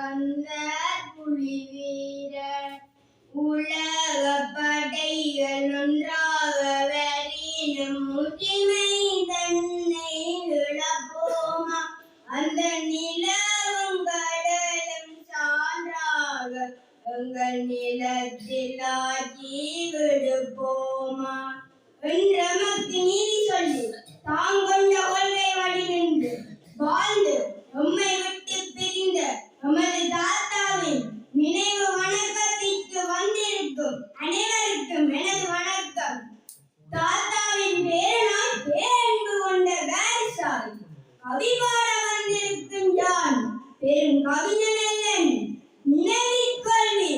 புலி வீரர் உலக படைகள் ஒன்றாக வரினும் முற்றிமை தன்னை இழப்போமா? அந்த நிலவும் கடலும் சான்றாக எங்கள் நிலத்தில் ஆகி விடுப்போமா என்றமக்கு நீதி சொல்லி தாங்கொண்ட பெரும் கவிஞன் அல்லன் நினைவிற் கொள்வி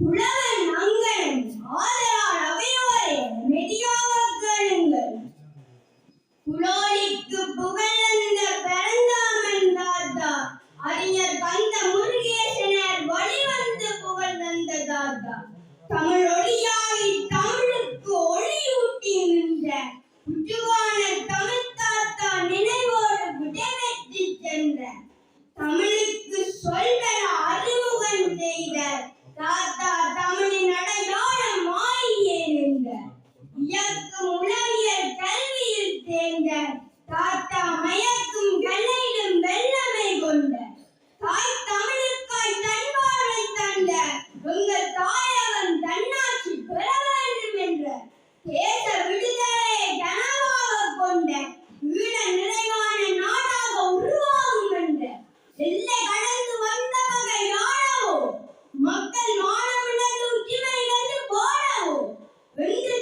புலவன் அங்கன் ஆதலால் அவையோரே மெதியாகக் கேளுங்கள் புலோலிக்கு புகழந்த பிறந்தாமன் தாத்தா அறிஞர் கந்த முருகேசனர் வழிவந்து புகழ் தந்த தாத்தா. தமிழ் நிறைந்த தாத்தா மயக்கும் கல்லையிலும் வெள்ளமை கொண்ட தாய் தமிழுக்காய் தன்பாவை தந்த உங்கள் தாயவன் தன்னாட்சி பெற வேண்டும் என்ற தேச விடுதலையை கனவாக கொண்ட ஈழ நிறைவான நாடாக உருவாகும் என்ற எல்லை கடந்து வந்த வகை யானவோ மக்கள் மானமிழந்து உரிமை இழந்து வென்று